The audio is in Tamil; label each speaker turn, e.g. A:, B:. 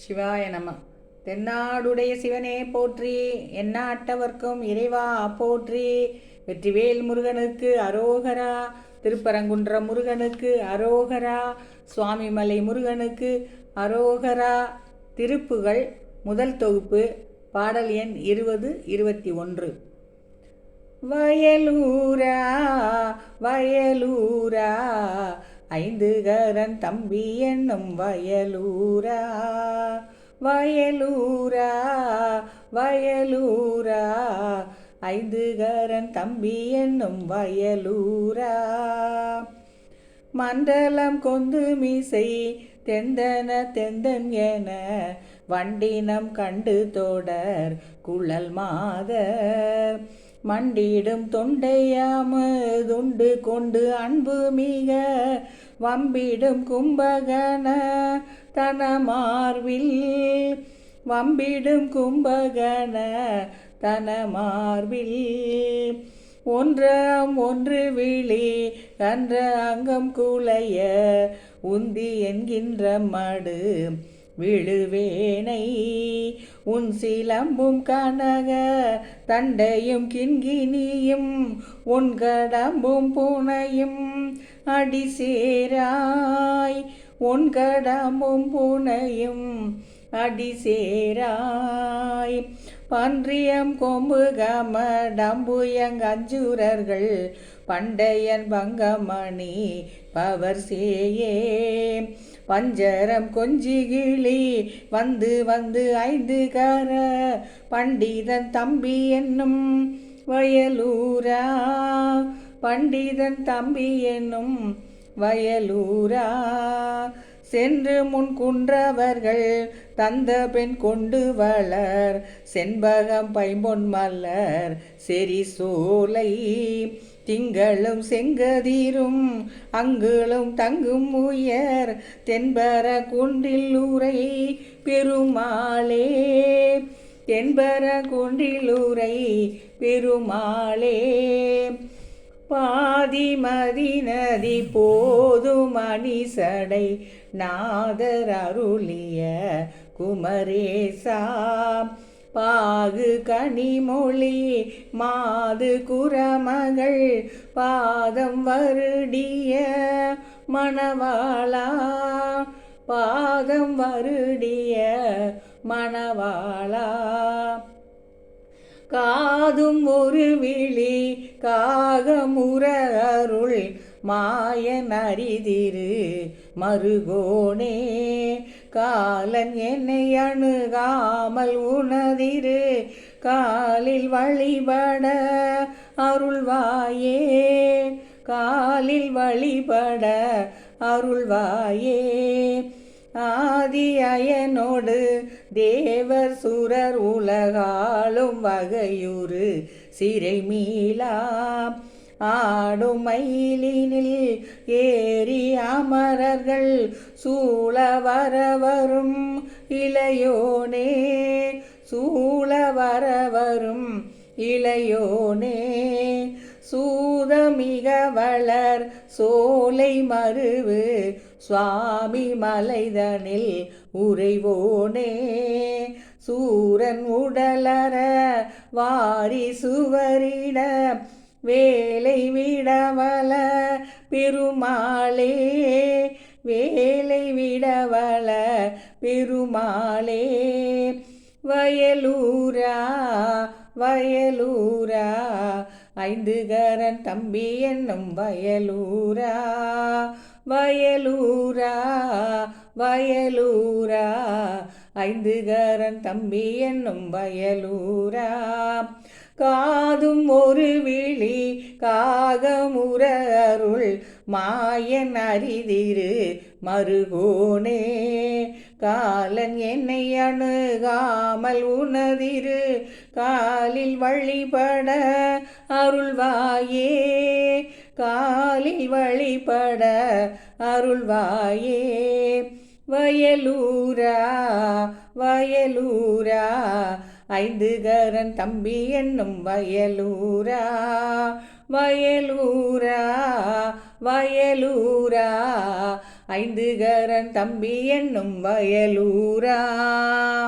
A: சிவாய நம. தென்னாடுடைய சிவனே போற்றி எந்நாட்டவர்க்கும் இறைவா போற்றி. வெற்றிவேல் முருகனுக்கு அரோகரா திருப்பரங்குன்ற முருகனுக்கு அரோகரா சுவாமிமலை முருகனுக்கு அரோகரா. திருப்புகள் முதல் தொகுப்பு பாடல் எண் இருபது இருபத்தி ஒன்று. வயலூரா வயலூரா ஐந்து கரன் தம்பி என்னும் வயலூரா வயலூரா வயலூரா. ஐந்து கரன் தம்பி என்னும் வயலூரா. மண்டலம் கொந்து மீசை தெந்தன தெந்தன் என வண்டினம் கண்டு தொடர் குழல் மாதர். மண்டிடும் தொண்டையாமதுண்டு கொண்டு அன்பு மிக வம்பிடும் கும்பகன தன மார்பில் வம்பிடும் கும்பகன தன மார்பில் ஒன்றாம் ஒன்று விழி கன்ற அங்கம் குலைய உந்தி என்கின்ற மடு. விழுவேனை. உன் சிலம்பும் கனக தண்டையும் கிண்கினியும் உன் கடம்பும் பூனையும் அடி சேராய் உன் கடம்பும் பூனையும் அடி சேராய். பன்றியம் கொம்பு கம பண்டையன் பங்கமணி பவர் சேயே. பஞ்சரம் கொஞ்சிகிளி வந்து வந்து ஐந்து கர. பண்டிதன் தம்பி என்னும் வயலூரா. பண்டிதன் தம்பி என்னும் வயலூரா. சென்று முன் குன்றவர்கள் தந்த பெண் கொண்டு வளர். செண்பகம் பைம்பொன் மலர் செரி சோலை. திங்களும் செங்கதிரும் அங்குளும் தங்கும் உயர். தென்பர குன்றில் உரை பெருமாளே. தென்பர குன்றில் உரை பெருமாளே. பாதிமதி நதி போதுமணி அணிசடை நாதர் அருளிய குமரேசா. பாகு கனிமொழி மாது குரமகள் பாதம் வருடிய மணவாளா. பாதம் வருடிய மணவாளா. காதும் ஒரு விழி காகமுற அருள் மாயன் அறிதிரு மருகோனே. காலன் என்னை அணுகாமல் உணதிரு காலில் வழிபட அருள்வாயே. காலில் வழிபட அருள்வாயே. ஆதி அயனோடு தேவர் சுரர் உலகாலும் வகையுறு சிறை மீளா ஆடும் மயிலினில் ஏறி அமரர்கள் சூழ வரவரும் இளையோனே சூழ வரவரும் இளையோனே. சூதமிக வளர் சோலை மருவு சுவாமி மலைதனில் உறைவோனே. சூரன் உடலர வாரி சுவரிட வேலை விடவல பெருமாளே. வேலை விடவல பெருமாளே. வயலூரா வயலூரா ஐந்துகரன் தம்பி என்னும் வயலூரா. வயலூரா வயலூரா. ஐந்து கரன் தம்பி என்னும் வயலூரா. காதும் ஒரு விழி காகமுற அருள் மாயன் அரிதிரு மருகோனே. காலன் என்னை அணுகாமல் உணதிரு காலில் வழிபட அருள்வாயே. காலி வழிபட அருள்வாயே. வயலூரா வயலூரா ஐந்து கரன் தம்பி என்னும் வயலூரா. வயலூரா வயலூரா ஐந்துகரன் தம்பி என்னும் வயலூரா.